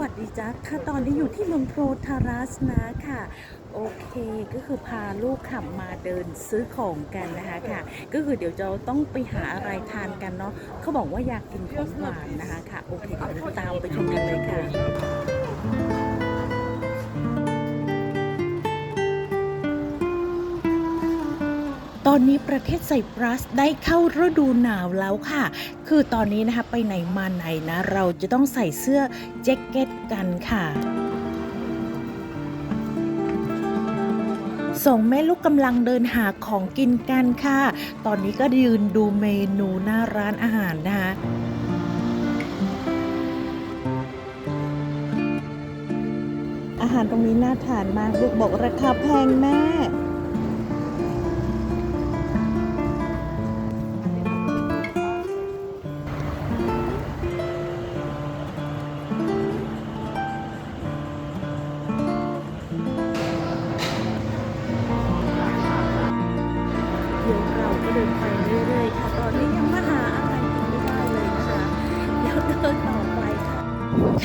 วัสดีจ้าค่ะตอนนี้อยู่ที่เมืองโพรทารัสนะค่ะ โอเคก็คือพาลูกขับมาเดินซื้อของกันนะคะค่ะ ก็คือเดี๋ยวจะต้องไปหาอะไรทานกันเนาะเขาบอกว่าอยากกินของหวานนะคะค่ะ โอเคเดี๋ยวเราตามไปชมกันเลยค่ะ ตอนนี้ประเทศไซปรัสได้เข้าฤดูหนาวแล้วค่ะ คือตอนนี้นะคะไปไหนมาไหนนะ เราจะต้องใส่เสื้อแจ็คเก็ตกันค่ะสองแม่ลูกกำลังเดินหาของกินกันค่ะ ตอนนี้ก็ยืนดูเมนูหน้าร้านอาหารนะคะอาหารตรงนี้น่าทานมากลูกบอกราคาแพงแม่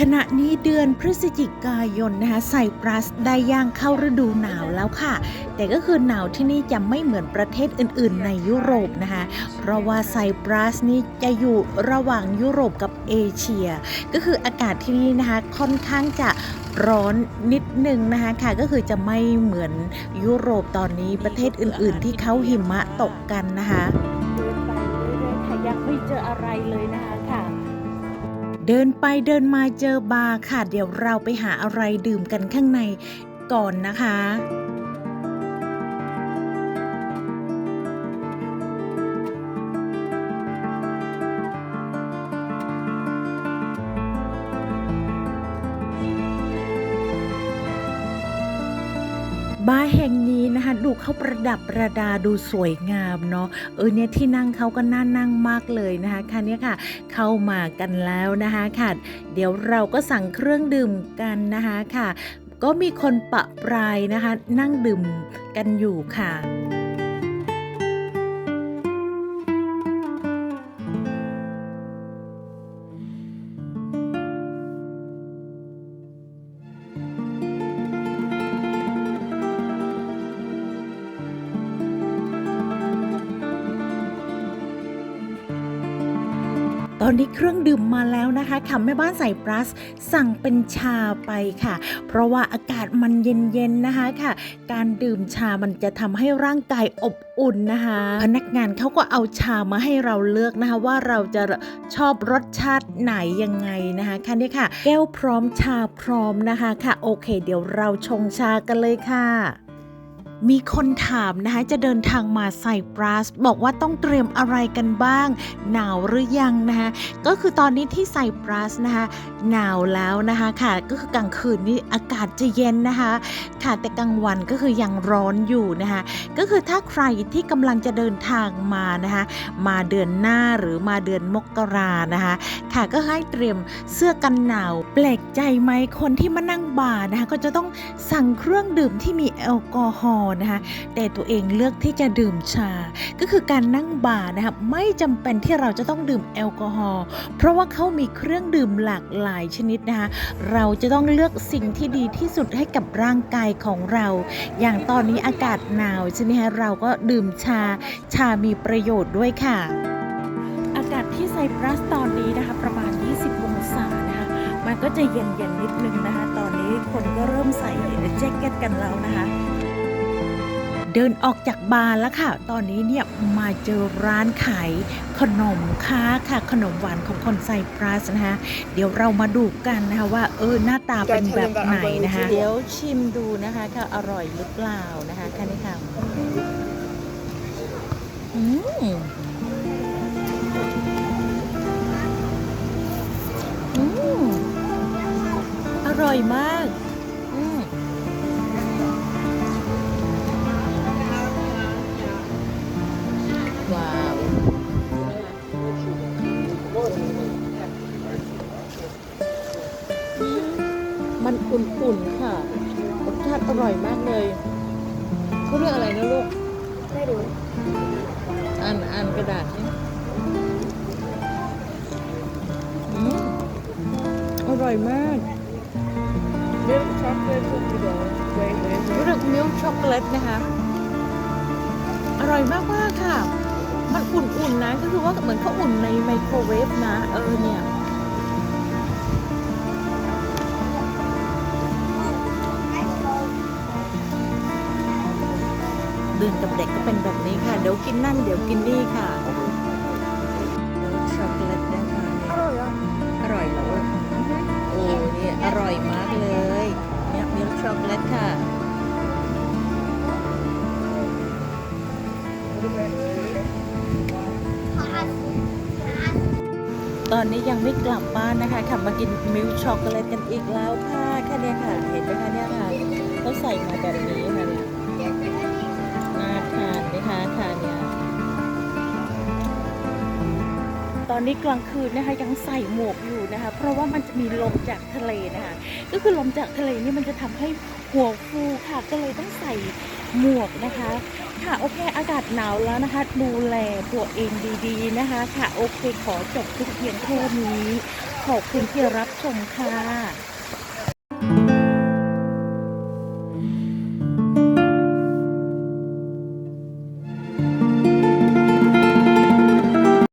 ขณะนี้เดือนพฤศจิกายนนะคะไซปรัสได้ย่างเข้าฤดูหนาวแล้วค่ะ แต่ก็คือหนาวที่นี่จะไม่เหมือนประเทศอื่น ๆ ในยุโรปนะคะ เพราะว่าไซปรัสนี่จะอยู่ระหว่างยุโรปกับเอเชีย ก็คืออากาศที่นี่นะคะค่อนข้างจะร้อนนิดนึงนะคะค่ะก็คือจะไม่เหมือนยุโรปตอนนี้ประเทศอื่น ๆ ที่เขาหิมะตกกันนะคะเดินไปเรื่อยๆค่ะยังไม่เจออะไรเลยนะคะ เดินไปเดินมาเจอบาร์ค่ะ เดี๋ยวเราไปหาอะไรดื่มกันข้างในก่อนนะคะบาร์แห่ง ดูเขาประดับประดาดูสวยงามเนาะเออเนี่ยที่นั่งเขาก็น่านั่งมากเลยนะคะค่ะเนี่ยค่ะ เข้ามากันแล้วนะคะค่ะ เดี๋ยวเราก็สั่งเครื่องดื่มกันนะคะค่ะ ก็มีคนปะปรายนะคะ นั่งดื่มกันอยู่ค่ะ ตอนนี้เครื่องดื่มมาแล้วนะคะค่ะแม่บ้านใส่ปลัสสั่งเป็นชาไปค่ะ เพราะว่าอากาศมันเย็นๆนะคะค่ะ การดื่มชามันจะทำให้ร่างกายอบอุ่นนะคะ พนักงานเขาก็เอาชามาให้เราเลือกนะคะ ว่าเราจะชอบรสชาติไหนยังไงนะคะค่ะนี่ค่ะ แก้วพร้อมชาพร้อมนะคะค่ะ โอเค เดี๋ยวเราชงชากันเลยค่ะ มีคนถามนะคะจะเดินทางมาไซปรัสบอกว่าต้องเตรียมอะไรกันบ้าง หนาวหรือยังนะคะก็คือตอนนี้ที่ไซปรัสนะคะหนาวแล้วนะคะค่ะก็คือกลางคืนนี้อากาศจะเย็นนะคะค่ะแต่กลางวันก็คือยังร้อนอยู่นะคะก็คือถ้าใครที่กำลังจะเดินทางมานะคะมาเดือนหน้าหรือมาเดือนมกรานะคะค่ะก็ให้เตรียมเสื้อกันหนาวแปลกใจไหมคนที่มานั่งบาร์นะคะก็จะต้องสั่งเครื่องดื่มที่มีแอลกอฮอล์นะคะแต่ตัวเองเลือกที่จะดื่มชา ก็คือการนั่งบาร์นะคะไม่จำเป็นที่เราจะต้องดื่มแอลกอฮอล์เพราะว่าเขามีเครื่องดื่มหลากหลายชนิดนะคะเราจะต้องเลือกสิ่งที่ดีที่สุดให้กับร่างกายของเรา อย่างตอนนี้อากาศหนาวใช่ไหมคะเราก็ดื่มชา ชามีประโยชน์ด้วยค่ะ อากาศที่ไซปรัสตอนนี้นะคะประมาณ 20 องศานะคะ มันก็จะเย็นๆนิดนึงนะคะ ตอนนี้คนก็เริ่มใส่แจ็คเก็ตกันแล้วนะคะ เดินออกจากบาร์แล้วค่ะ ตอนนี้เนี่ยมาเจอร้านขายขนมค้าค่ะ ขนมหวานของคนไซปรัสนะคะเดี๋ยวเรามาดูกันนะคะว่าเออหน้าตาเป็นแบบไหนนะคะ เดี๋ยวชิมดูนะคะค่ะอร่อยหรือเปล่านะคะค่ะนี่ค่ะอืมอืมอร่อยมาก ติอร่อยมากเลยเขาเรียกอะไรนะลูก ไม่รู้ อ่านอ่านกระดาษนี่อืมอร่อยมาก milk chocolate cookie dough. Wait, wait, รู้ wait. สึกมิลช็อกโกแลตนะคะ อร่อยมากมากๆค่ะ มันอุ่นๆนะ ก็คือว่าเหมือนเขาอุ่นในไมโครเวฟนะ เออเนี่ย กับเด็กก็เป็นแบบนี้ค่ะ เดี๋ยวกินนั่นเดี๋ยวกินนี่ค่ะมิลช็อกโกแลตนะคะเนี่ยอร่อยเหรอโอ้เนี่ยอร่อยมากเลยเนี่ยมิลช็อกโกแลตค่ะตอนนี้ยังไม่กลับบ้านนะคะขับมากินมิลค์ช็อกโกแลตกันอีกแล้วค่ะแค่เนี้ยค่ะ เห็นไหมคะเนี่ยค่ะเขาใส่มาแบบนี้ อนนี้กลางคืนนะคะยังใส่หมวกอยู่นะคะ เพราะว่ามันจะมีลมจากทะเลนะคะ ก็คือลมจากทะเลนี่มันจะทำให้หัวฟูค่ะ ก็เลยต้องใส่หมวกนะคะ ค่ะโอเคอากาศหนาวแล้วนะคะ ดูแลตัวเองดีๆนะคะ ค่ะโอเคขอจบคลิปเพียงแค่นี้ ขอบคุณที่รับชมค่ะ